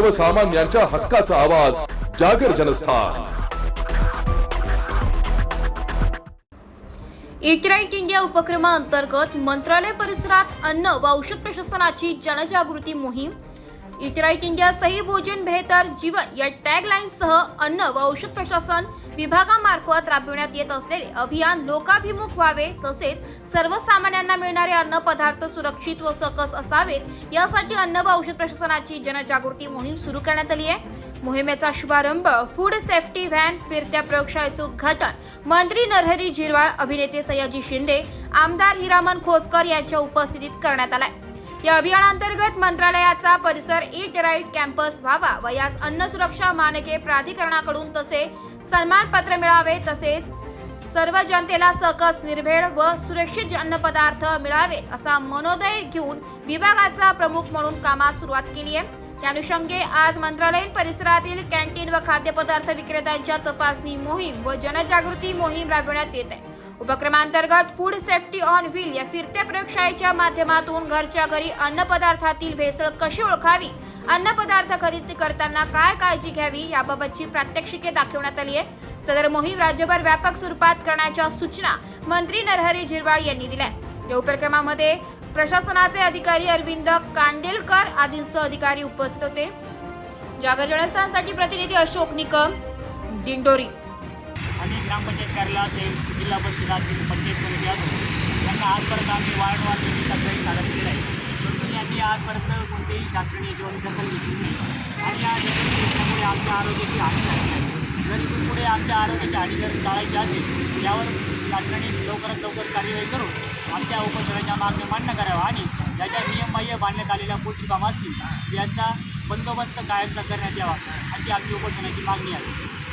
सर्वसामान्यांच्या हक्काचा आवाज Jagar Janasthan. Eat right India उपक्रमाअंतर्गत मंत्रालय परिसरात अन्न व औषध प्रशासनाची जनजागृती मोहीम इट राईट इंडिया सही भोजन बेहतर जीवन या टॅगलाईनसह अन्न व औषध प्रशासन विभागामार्फत राबविण्यात येत असलेले अभियान लोकाभिमुख व्हावे तसेच सर्वसामान्यांना मिळणारे अन्न पदार्थ सुरक्षित व सकस असावेत यासाठी अन्न व औषध प्रशासनाची जनजागृती मोहीम सुरू करण्यात आली आहे. मोहिमेचा शुभारंभ फूड सेफ्टी व्हॅन फिरत्या प्रयोगशाळेचे उद्घाटन मंत्री नरहरी झिरवाळ अभिनेते सयाजी शिंदे आमदार हिरामन खोसकर यांच्या उपस्थितीत करण्यात आलाय. या अभियानांतर्गत मंत्रालयाचा परिसर इट राईट कॅम्पस व्हावा व यास अन्न सुरक्षा मानके प्राधिकरणाकडून तसे सन्मानपत्र मिळावे तसेच सर्व जनतेला सकस निर्भेळ व सुरक्षित अन्नपदार्थ मिळावेत असा मनोदय घेऊन विभागाचा प्रमुख म्हणून कामास सुरुवात केली आहे. त्यानुषंगे आज मंत्रालयीन परिसरातील कॅन्टीन व खाद्यपदार्थ विक्रेत्यांच्या तपासणी मोहीम व जनजागृती मोहीम राबविण्यात येत आहे. उपक्रमांतर्गत फूड सेफ्टी ऑन व्हील या फिरत्या प्रयोगशाळेच्या माध्यमातून घरच्या घरी अन्नपदार्थातील भेसळ कशी ओळखावी? अन्नपदार्थ खरेदी करताना काय काळजी घ्यावी? याबाबतची प्रात्यक्षिके दाखवण्यात आली आहे सदर मोहीम राज्यभर व्यापक स्वरूपात करण्याच्या सूचना मंत्री नरहरी झिरवाळ यांनी दिल्या या उपक्रमामध्ये प्रशासनाचे अधिकारी अरविंद कांडेलकर आदींसह अधिकारी उपस्थित होते. जागर जनस्थानसाठी प्रतिनिधी अशोक निकम दिंडोरी आणि ग्रामपंचायत कार्यालय असेल जिल्हा परिषद असेल पंचायत समिती असेल त्यांना आजपर्यंत आम्ही वारंवार त्यांची तक्रारी सादर केली आहे परंतु यांनी आजपर्यंत कोणतेही शासकीय जीवन दखल घेतली नाही. आणि या दखल आमच्या आरोग्याची हानी झाली नाही जर इथून पुढे आमच्या आरोग्याची हानी जर टाळायची असेल यावर शासनाने लवकरात लवकर कार्यवाही करून आमच्या उपचाराच्या मागण्या मान्य कराव्या आणि ज्याच्या नियमबाह्य बांधण्यात आलेल्या पोषकाम असतील याचा बंदोबस्त कायमचा करण्यात यावा अशी आमची उपोषणाची मागणी आहे.